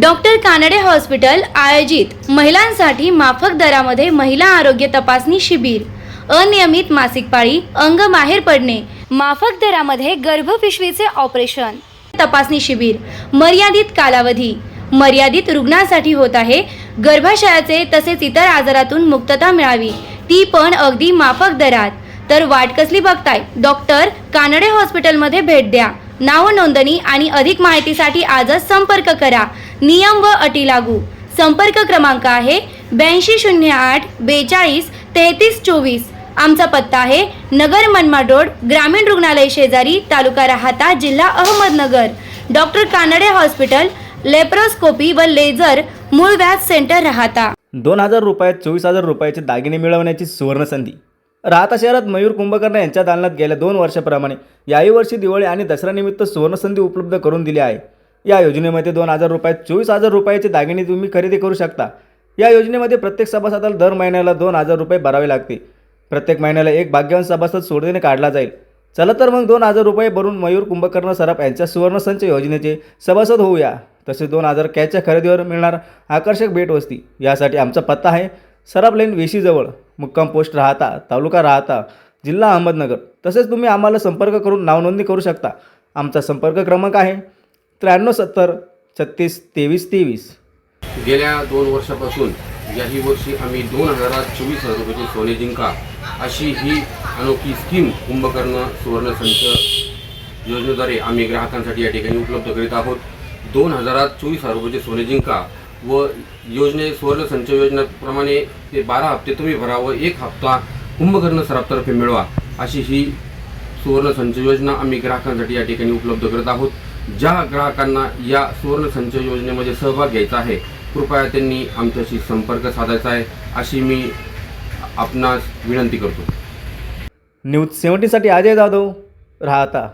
Doctor Kanade hospital आयोजित महिलांसाठी माफक दरामध्ये महिला आरोग्य तपासणी शिबिर. अनियमित मासिक पाळी अंग बाहेर पडणे माफक दरामध्ये गर्भपिशवीचे ऑपरेशन. तपासणी शिबिर मर्यादित कालावधी. मर्यादित रुग्णांसाठी होत आहे. गर्भाशयाचे तसेच इतर आजारातून मुक्तता मिळावी. ती पण अगदी माफक दरात. तर वाट कसली बघताय? डॉक्टर कानडे हॉस्पिटलमध्ये भेट द्या. नाव नोंदणी आणि अधिक माहितीसाठी आजच संपर्क करा. नियम व अटी लागू. संपर्क क्रमांक आहे ब्याऐंशी शून्य आठ बेचाळीस तेहतीस चोवीस. आमचा पत्ता आहे नगर मनमाड रोड ग्रामीण रुग्णालय शेजारी तालुका राहता जिल्हा Ahmednagar. Doctor Kanade hospital laparoscopy व लेझर मूळ व्याज सेंटर राहता. दोन हजार रुपयात चोवीस हजार रुपयाचे दागिने मिळवण्याची सुवर्णसंधी. राहता शहरात मयूर कुंभकर्ण यांच्या दालनात गेल्या दोन वर्षाप्रमाणे याही वर्षी दिवाळी आणि दसऱ्यानिमित्त सुवर्णसंधी उपलब्ध करून दिली आहे. या योजनेमध्ये दोन हजार रुपयात चोवीस हजार रुपयाचे दागिने तुम्ही खरेदी करू शकता. या योजनेमध्ये प्रत्येक सभासदाला दर महिन्याला दोन हजार रुपये भरावे लागते प्रत्येक महिन्याला एक भाग्यवान सभासद सोडतीने काढला जाईल. चला तर मग दोन हजार रुपये भरून मयूर कुंभकर्ण सराफ यांच्या सुवर्णसंच योजनेचे सभासद होऊया. तसेच दोन हजार कॅशच्या खरेदीवर मिळणार आकर्षक भेटवस्ती. यासाठी आमचा पत्ता आहे सराफ लेन वेशीजवळ मुक्काम पोस्ट राहता तालुका राहता जिल्हा अहमदनगर. तसेच तुम्ही आम्हाला संपर्क करून नावनोंदणी करू शकता. आमचा संपर्क क्रमांक आहे त्र्याण्णव सत्तर छत्तीस तेवीस तेवीस. गेल्या दोन वर्षापासून याही वर्षी आम्ही दोन हजार चोवीस हजार रुपयाचे सोने जिंका अशी ही अनोखी स्कीम कुंभकर्ण सुवर्ण संच योजनेद्वारे आम्ही ग्राहकांसाठी या ठिकाणी उपलब्ध करीत आहोत. दोन हजारात चोवीस हजार रुपयाचे सोने जिंका व योजने सुवर्ण संच योजनेप्रमाणे ते बारा हप्ते तुम्ही भरा व एक हप्ता कुंभकर्ण सराफतर्फे मिळवा. अशी ही सुवर्ण संच योजना आम्ही ग्राहकांसाठी या ठिकाणी उपलब्ध करत आहोत. ज्या ग्राहकांना या सुवर्ण संच योजनेमध्ये सहभाग घ्यायचा आहे कृपया त्यांनी आमच्याशी संपर्क साधायचा आहे अशी मी आपणास विनंती करतो. न्यूज सेव्हन्टीसाठी अजय जाधव राहता.